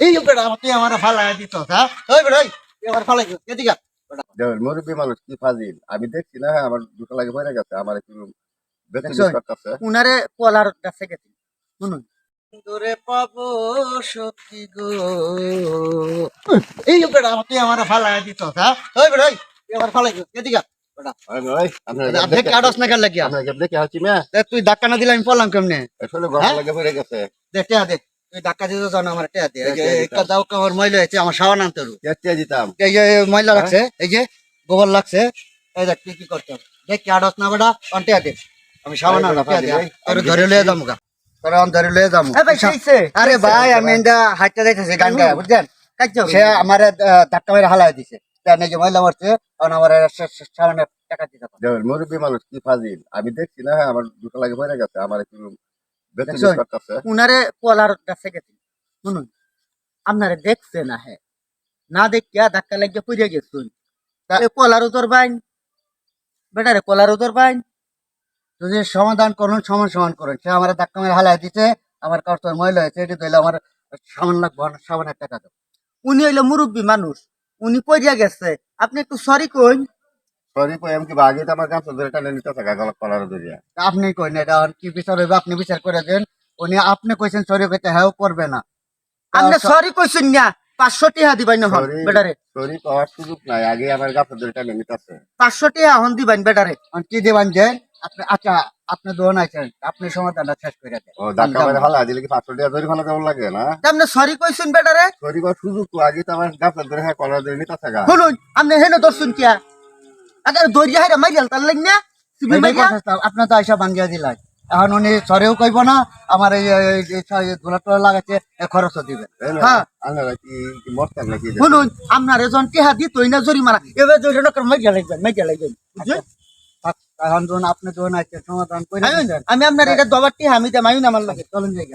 এই বেটা আমার তুই আমার ফালাই দিত হ্যাঁ? ওই বেটা ওই তুই ফালাই এদিকে মুরব্বী মানুষ কি ফাজিল? আমি দেখছি না হ্যাঁ আমার দুটো লাগে পড়ে গেছে আমার একটু ব্যক্তিগত দেখছ? করতেছে। উনারে কলার কাছে গেছি। শুনুন। দূরে পাবো সত্যি গো। এই বেটা আমার তুই আমার ফালাই দিত হ্যাঁ? ওই বেটা ওই তুই আমার ফালাই এদিকে ধাক্কা না দিলে আমি পড়লাম কেমনে? আসলে গরম? লাগে পড়ে গেছে। দেখ ধাক্কা দিতে জানো আমার টেয়া। একটা দাও ময়লা হয়েছে আমার সাবান আনতে দিতাম। এই যে ময়লা লাগছে এই যে গোবর লাগছে। এই দেখ কি করতে দেখ কি আড়স না বেটা অন্টে দে। আমি সাবান এই আনলাম বেটা, টেয়া দে এই, ধরে লয়ে যাব গা। তোর আমি ধরে লয়ে যাব। এ ভাই সেইছে আরে ভাই আমি এটা হাঁটতে যাইতেছি গান গায়ে বুঝছেন সে আমার ধাক্কা মেরে হালাই দিছে। তার ময়লা মারছে আমার সাবানের টাকা দিতে মুরব্বী মানুষ কি ফাজিল? আমি দেখছি না হ্যাঁ আমার দুটো লাগে পড়ে গেছে আমার একটু দেখছ? উনারে কলার কাছে গেছি। শুনুন আপনারে দেখছে না হে। না দেখিয়া ধাক্কা লাগিয়ে পুড়ে গেছুন কলার উতর বাইন। বেটারে কলার উতর পাইন যদি সমাধান করুন সমান সমান করুন। সে আমার ধাক্কা মেরে হালাই দিছে আমার কাপড় ময়লা হয়েছে এটি দিলে আমার সামান লাগবো না, একটা টাকা দেবো। উনি হইল মুরব্বী মানুষ। উনি পড়িয়া গেছে। আপনি একটু সরি কইন। সরি কই আমি কি বাগে তো আমার গাছ ধরে টানে নিতে থাকা গলা কলার ধরিয়া। তা আপনি কইন এটা কি বিচার হইবে? আপনি বিচার করে দেন। উনি আপনি কইছেন সরি কইতে হ্যাঁ করবে না। আপনি সরি কইছেন না পাঁচশো টিহা দিবাই না হন Sorry. বেটারে। সরি পাওয়ার সুযোগ নাই আগে আমার গাছ ধরে টানে নিতেছে পাঁচশো টিহা হন দিবাইন বেটারে। কি দেবেন যে আপনি আচ্ছা আপনি দোন আছেন আপনি সমাধানটা শেষ করে দেন। ও ধাক্কা মেরে হালা দিলে কি পাঁচশো টাকা ধরে ফেলা কেমন লাগে না? তা আপনি সরি কইছেন বেটারে? সরি পাওয়ার সুযোগ তো আগে তো আমার গাছ ধরে হ্যাঁ কলার ধরে নিতে থাকা। শুনুন আপনি হেনে দর্শন কিয়া আগে দরিয়া হাইরা মাইরাল তার লাগ না তুমি আপনি তো আইসা ভাঙ্গিয়া দিলাই এখন উনি সরেও কইব না আমার এই ধুলা টুলা লাগাচ্ছে এ খরচও দিবে না? শুনুন আপনার এজন টিহা দিতই না জরিমানা এবার জরিমানা করে মাইরা লাগবেন মাইরা লাগবেন বুঝছেন থাক, এখন যখন আপনি দোন আছেন সমাধান করে আমি- আপনার এটা দবার টিহা আমি দেয় মাইন আমার লাগে চলেন যাই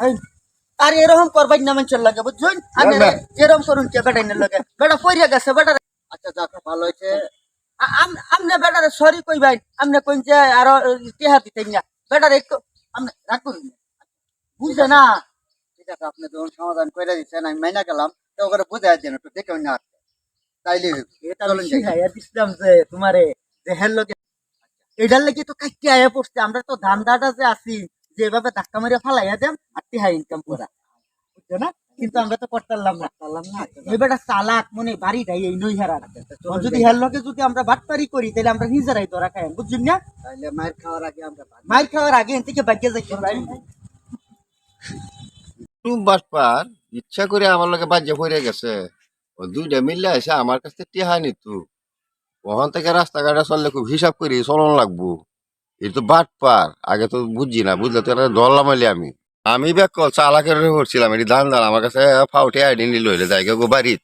আর এরকম করবাই না মানুষের লাগে বুঝছেন? না, না। এরকম করুন কে বেটাই না লাগে। বেটা পইরা গেছে বেটা আচ্ছা যাক ভালো হয়েছে আপনি বেটারে সরি কই ভাই আপনি কইন যে আরও টিহা দিতেন না। বেটারে একটু আপনি রাখুন বুঝছে না? ঠিক আছে আপনি যখন সমাধান করে দিচ্ছেন আমি মাইনা গেলাম তো ওখানে বুঝাই দেন একটু দেখে না তাইলে এটা শিখাইয়া দিছিলাম যে তোমারে যে হেল লগে এটার লাগি তো কাইতে আয়া পড়ছে আমরা তো ধান্দাটা যে আছি যেভাবে ধাক্কা মেরে ফালাইয়া দেন আর টিহা ইনকাম করা। বুঝছ না? কিন্তু আমরা তো করতাম না। না এবারটা চালাক মনে বাড়িটাই এই নই হারা যদি হেল লগে যদি আমরা বাটপারি করি তাহলে আমরা নিজেরাই ধরা খাই বুঝছেন না? মায়ের খাওয়ার আগে আমরা। মাইর খাওয়ার আগে থেকে বাগ্যে যাই বাসপার ইচ্ছা করে আমার লগে বাজ্যে পড়ে গেছে। ও দুইটা মিললে এসে আমার কাছে টিহা নিতু। ওখান থেকে রাস্তাঘাটে চললে খুব হিসাব করি চলন লাগবো। এটা তো বাট পার আগে তো বুঝছি না বুঝলে তো এটা ধরলাম আমি। আমি ব্যাক চালাকের করছিলাম এটি দান দান আমার কাছে ফাউটে আইডি নিল হইলে যাই গো বাড়িত।